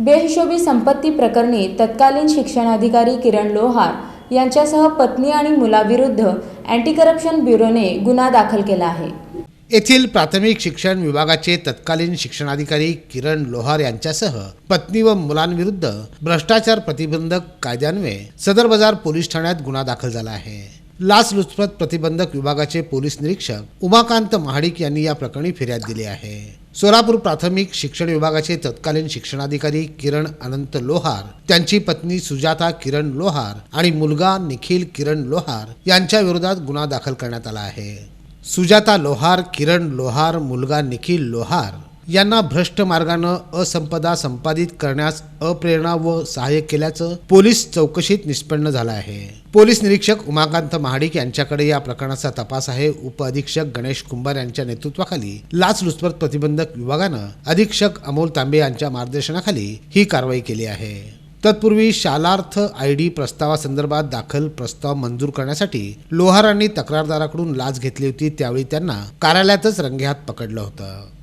बेहिशोबी संपत्ती प्रकरणी तत्कालीन शिक्षणाधिकारी किरण लोहार यांच्यासह पत्नी आणि मुलाविरुद्ध अँटी करप्शन ब्युरोने गुन्हा दाखल केला आहे. येथील प्राथमिक शिक्षण विभागाचे तत्कालीन शिक्षणाधिकारी किरण लोहार यांच्यासह पत्नी व मुलांविरुद्ध भ्रष्टाचार प्रतिबंधक कायद्यान्वये सदर बाजार पोलीस ठाण्यात गुन्हा दाखल झाला आहे. लाचलुचपत प्रतिबंधक विभागाचे पोलीस निरीक्षक उमाकांत महाडिक यांनी या प्रकरणी फिर्याद दिली आहे. सोलापूर प्राथमिक शिक्षण विभागाचे तत्कालीन शिक्षणाधिकारी किरण अनंत लोहार त्यांची पत्नी सुजाता किरण लोहार आणि मुलगा निखिल किरण लोहार यांच्या विरोधात गुन्हा दाखल करण्यात आला आहे. सुजाता लोहार किरण लोहार मुलगा निखिल लोहार यांना भ्रष्ट मार्गानं असंपदा संपादित करण्यास अप्रेरणा व सहाय्य केल्याचं पोलीस चौकशीत निष्पन्न झालं आहे. पोलीस निरीक्षक उमाकांत महाडिक यांच्याकडे या प्रकरणाचा तपास आहे. उपअधीक्षक गणेश कुंभार यांच्या नेतृत्वाखाली लाचलुचपत प्रतिबंधक विभागानं अधीक्षक अमोल तांबे यांच्या मार्गदर्शनाखाली ही कारवाई केली आहे. तत्पूर्वी शालार्थ आय डी प्रस्तावासंदर्भात दाखल प्रस्ताव मंजूर करण्यासाठी लोहारांनी तक्रारदाराकडून लाच घेतली होती त्यावेळी त्यांना कार्यालयातच रंगेहात पकडलं होतं.